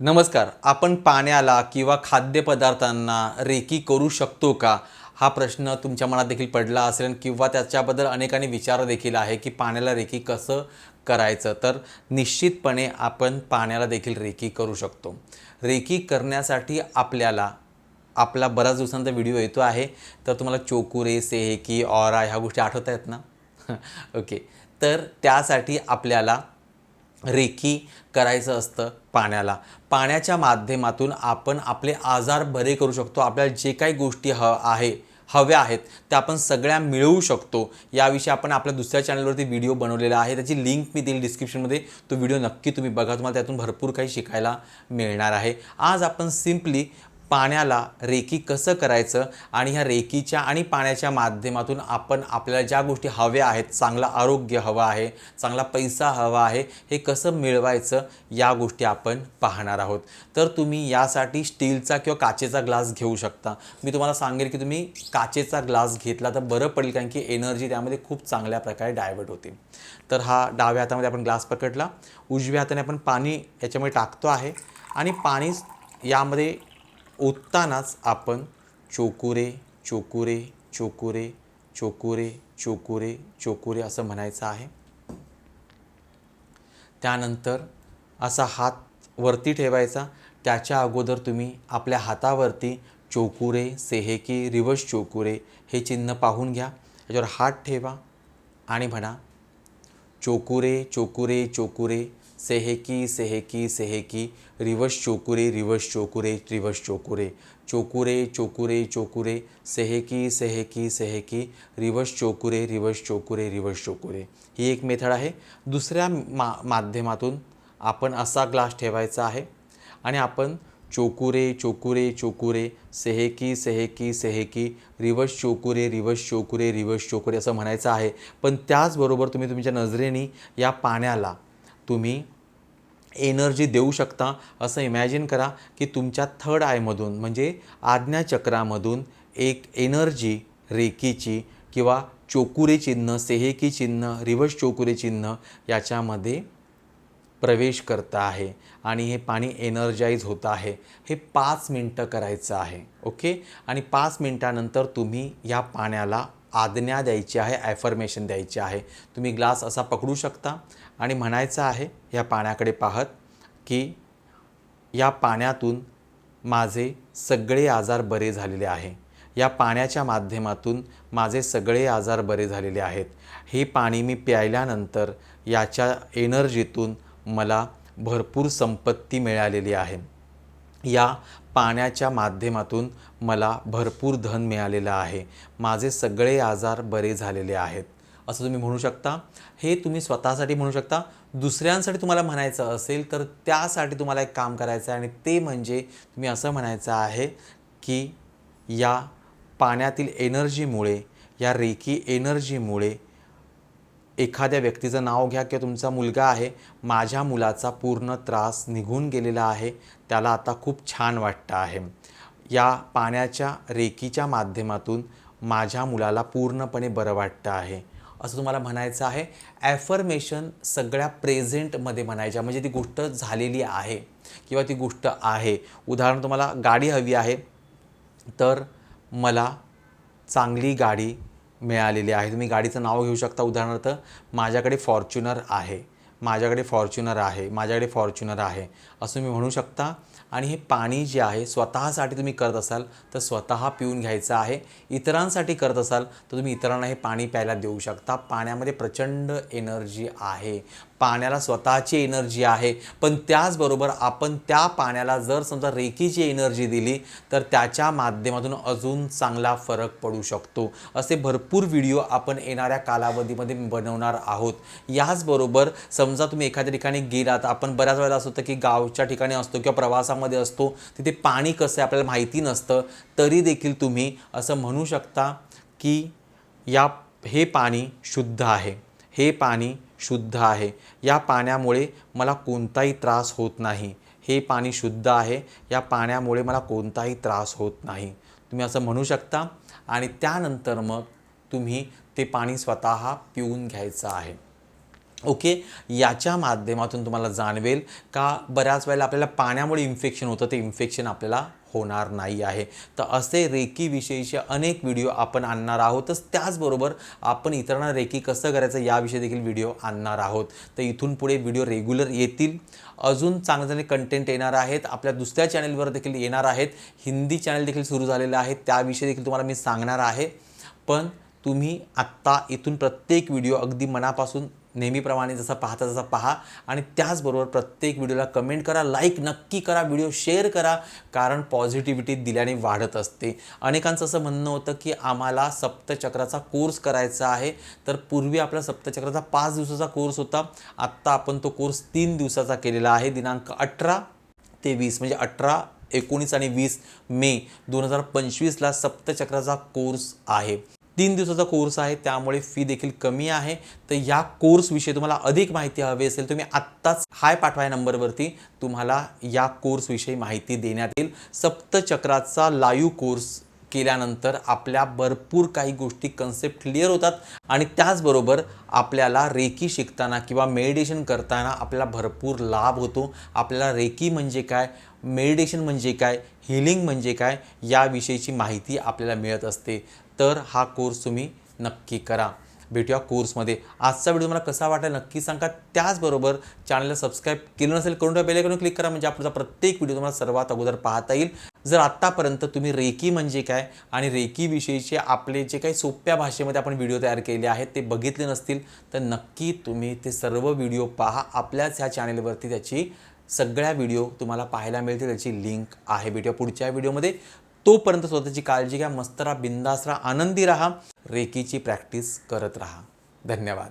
नमस्कार आपण पाण्याला किंवा खाद्यपदार्थांना रेकी करू शकतो का? हा प्रश्न तुमच्या मनात देखील पडला असेल किंवा त्याच्याबद्दल अनेकांनी विचार देखील आहे की पाण्याला रेकी कसं करायचं? तर निश्चितपणे आपण पाण्याला देखील रेकी करू शकतो. रेकी करण्यासाठी आपल्याला आपला बऱ्याच दिवसांचा व्हिडिओ येतो आहे. तर तुम्हाला चोकुरे सेहेकी ऑरा ह्या गोष्टी आठवत आहेत ना? ओके. तर त्यासाठी आपल्याला रेकी करायचं असतं पाण्याला. पाण्याच्या माध्यमातून आपण आपले आजार बरे करू शकतो. आपल्याला जे काही गोष्टी ह आहे हव्या आहेत त्या आपण सगळ्या मिळवू शकतो. याविषयी आपण आपल्या दुसऱ्या चॅनलवरती व्हिडिओ बनवलेला आहे. त्याची लिंक मी देईल डिस्क्रिप्शनमध्ये. तो व्हिडिओ नक्की तुम्ही बघा. तुम्हाला त्यातून भरपूर काही शिकायला मिळणार आहे. आज आपण सिम्पली पाण्याला रेकी कसं करायचं आणि ह्या रेकीच्या आणि पाण्याच्या माध्यमातून आपण आपल्याला ज्या गोष्टी हव्या आहेत चांगलं आरोग्य हवं आहे चांगला पैसा हवा आहे हे कसं मिळवायचं या गोष्टी आपण पाहणार आहोत. तर तुम्ही यासाठी स्टीलचा किंवा काचेचा ग्लास घेऊ शकता. मी तुम्हाला सांगेल की तुम्ही काचेचा ग्लास घेतला तर बरं पडेल कारण की एनर्जी त्यामध्ये खूप चांगल्या प्रकारे डायवर्ट होते. तर हा डाव्या हातामध्ये आपण ग्लास पकडला. उजव्या हाताने आपण पाणी याच्यामध्ये टाकतो आहे आणि पाणी यामध्ये ओततानाच आपण चोकुरे चोकुरे चोकुरे चोकुरे चोकुरे चोकुरे असं म्हणायचं आहे. त्यानंतर असा हात वरती ठेवायचा. त्याच्या अगोदर तुम्ही आपल्या हातावरती चोकुरे सेहेकी रिवर्स चोकुरे हे चिन्ह पाहून घ्या. त्याच्यावर हात ठेवा आणि म्हणा चोकुरे चोकुरे चोकुरे सेहेकी सेहेकी सेहेकी रिवर्स चोकुरे रिवर्स चोकुरे रिवर्स चोकुरे चोकुरे चोकुरे चोकुरे सेहेकी सेहेकी सेहेकी रिवर्स चोकुरे रिवर्स चोकुरे रिवर्स चोकुरे. ही एक मेथड आहे. दुसऱ्या मा माध्यमातून आपण असा ग्लास ठेवायचा आहे आणि आपण चोकुरे चोकुरे चोकुरे सेहेकी सेहेकी सेहेकी रिवर्स चोकुरे रिवर्स चोकुरे रिवर्स चोकुरे असं म्हणायचं आहे. पण त्याचबरोबर तुम्ही तुमच्या नजरेने या पाण्याला तुम्ही एनर्जी देऊ शकता असं इमॅजिन करा की तुमच्या थर्ड आयमधून म्हणजे आज्ञाचक्रामधून एक एनर्जी रेकीची किंवा चोकुरे चिन्ह सेहेकी चिन्ह रिव्हर्स चोकुरे चिन्ह याच्यामध्ये प्रवेश करत आहे आणि हे पाणी एनर्जाईज होतं आहे. हे पाच मिनटं करायचं आहे ओके? आणि पाच मिनटानंतर तुम्ही या पाण्याला आज्ञा द्यायची आहे ॲफर्मेशन द्यायची आहे. तुम्ही ग्लास असा पकडू शकता. आणि म्हणायचं आहे या पाण्याकडे पाहत की या पाण्यातून माझे सगळे आजार बरे झालेले आहे. या पाण्याच्या माध्यमातून माझे सगळे आजार बरे झालेले आहेत. हे पाणी मी प्यायल्यानंतर याच्या एनर्जीतून मला भरपूर संपत्ती मिळालेली आहे. या पाण्याच्या माध्यमातून मला भरपूर धन मिळालेलं आहे. माझे सगळे आजार बरे झालेले आहेत. असं तुम्ही म्हणू शकता. हे तुम्ही स्वतःसाठी म्हणू शकता. दुसऱ्यांसाठी तुम्हाला म्हणायचं असेल तर त्यासाठी तुम्हाला एक काम करायचं आहे आणि ते म्हणजे तुम्ही असं म्हणायचं आहे की या पाण्यातील एनर्जीमुळे या रेकी एनर्जीमुळे एखाद्या व्यक्तीचं नाव घ्या किंवा तुमचा मुलगा आहे माझ्या मुलाचा पूर्ण त्रास निघून गेलेला आहे त्याला आता खूप छान वाटतं आहे. या पाण्याच्या रेकीच्या माध्यमातून माझ्या मुलाला पूर्णपणे बरं वाटतं आहे. असं तुम्हाला म्हणायचं आहे. ॲफर्मेशन सगळ्या प्रेझेंटमध्ये म्हणायच्या म्हणजे ती गोष्ट झालेली आहे किंवा ती गोष्ट आहे. उदाहरण तुम्हाला गाडी हवी आहे तर मला चांगली गाडी मिळालेली आहे. तुम्ही गाडीचं नाव घेऊ शकता. उदाहरणार्थ माझ्याकडे फॉर्च्युनर आहे. माझ्याकडे फॉर्च्युनर आहे. माझ्याकडे फॉर्च्युनर आहे. असं मी म्हणू शकता. आणि हे पाणी जे आहे स्वतःसाठी तुम्ही करत असाल तर स्वतः पिऊन घ्यायचं आहे. इतरांसाठी करत असाल तर तुम्ही इतरांना हे पाणी प्यायला देऊ शकता. पाण्यामध्ये प्रचंड एनर्जी आहे. पाण्याला स्वतःची एनर्जी आहे. पण त्याचबरोबर आपण त्या पाण्याला जर समजा रेकीची एनर्जी दिली तर त्याच्या माध्यमातून अजून चांगला फरक पडू शकतो. असे भरपूर व्हिडिओ आपण येणाऱ्या कालावधीमध्ये बनवणार आहोत. याचबरोबर समजा तुम्ही एखाद्या ठिकाणी गेलात आपण बऱ्याच वेळेला असं होतं की गावच्या ठिकाणी असतो किंवा प्रवासामध्ये असतो तिथे पाणी कसं आहे आपल्याला माहिती नसतं तरी देखील तुम्ही असं म्हणू शकता की या हे पाणी शुद्ध आहे. हे पाणी शुद्ध आहे. या पाण्यामुळे मला कोणताही त्रास होत नाही. हे पाणी शुद्ध आहे. या पाण्यामुळे मला कोणताही त्रास होत नाही. तुम्ही असं म्हणू शकता. आणि त्यानंतर मग तुम्ही ते पाणी स्वतः पिऊन घ्यायचं आहे. ओके? याच्या माध्यमातून तुम्हाला जाणवेल का बऱ्याच वेळेला आपल्याला पाण्यामुळे इन्फेक्शन होतं ते इन्फेक्शन आपल्याला होणार नाही आहे. तर असे रेकीविषयीचे अनेक व्हिडिओ आपण आणणार आहोतच. त्याचबरोबर आपण इतरांना रेकी कसं करायचं याविषयी देखील व्हिडिओ आणणार आहोत. तर इथून पुढे व्हिडिओ रेग्युलर येतील. अजून चांगले चांगले कंटेंट येणार आहेत. आपल्या दुसऱ्या चॅनलवर देखील येणार आहेत. हिंदी चॅनल देखील सुरू झालेलं आहे. त्याविषयी देखील तुम्हाला मी सांगणार आहे. पण तुम्ही आत्ता इथून प्रत्येक व्हिडिओ अगदी मनापासून नेहमीप्रमाणे जसं पाहता तसं पहा. आणि त्याचबरोबर प्रत्येक व्हिडिओला कमेंट करा लाईक नक्की करा व्हिडिओ शेअर करा कारण पॉझिटिव्हिटी दिल्याने वाढत असते. अनेकांचं असं म्हणणं होतं की आम्हाला सप्तचक्राचा कोर्स करायचा आहे. तर पूर्वी आपला सप्तचक्राचा पाच दिवसाचा कोर्स होता. आत्ता आपण तो कोर्स तीन दिवसाचा केलेला आहे. दिनांक अठरा ते वीस म्हणजे अठरा एकोणीस आणि वीस मे दोन हजार पंचवीसला सप्तचक्राचा कोर्स आहे. तीन दिवसाचा कोर्स आहे त्यामुळे फी देखील कमी आहे. तर या कोर्सविषयी तुम्हाला अधिक माहिती हवी असेल तुम्ही आत्ताच हाय पाठवा या नंबरवरती तुम्हाला या कोर्सविषयी माहिती देण्यात येईल. सप्तचक्राचा लाईव्ह कोर्स केल्यानंतर आपल्या भरपूर काही गोष्टी कन्सेप्ट क्लिअर होतात आणि त्याचबरोबर आपल्याला रेकी शिकताना किंवा मेडिटेशन करताना आपल्याला भरपूर लाभ होतो. आपल्याला रेकी म्हणजे काय? मेडिटेशन म्हणजे काय? हिलिंग म्हणजे काय? याविषयीची माहिती आपल्याला मिळत असते. तर हा कोर्स तुम्ही नक्की करा. भेटूया कोर्समध्ये आजचा व्हिडिओ तुम्हाला कसा वाटला नक्की सांगा. त्याचबरोबर चॅनलला सबस्क्राईब केलं नसेल करून ठेवा बेलेकडून क्लिक करा. म्हणजे आपला प्रत्येक व्हिडिओ तुम्हाला सर्वात अगोदर पाहता येईल. जर आत्तापर्यंत तुम्ही रेकी म्हणजे काय आणि रेकीविषयीचे आपले जे काही सोप्या भाषेमध्ये आपण व्हिडिओ तयार केले आहेत ते बघितले नसतील तर नक्की तुम्ही ते सर्व व्हिडिओ पहा. आपल्याच ह्या चॅनेलवरती त्याची सगळ्या व्हिडिओ तुम्हाला पाहायला मिळतील. त्याची लिंक आहे भेटूया पुढच्या व्हिडिओमध्ये. तोपर्यंत स्वतःची काळजी घ्या मस्त राहा बिंदास राहा आनंदी राहा रेकीची प्रॅक्टिस करत राहा. धन्यवाद.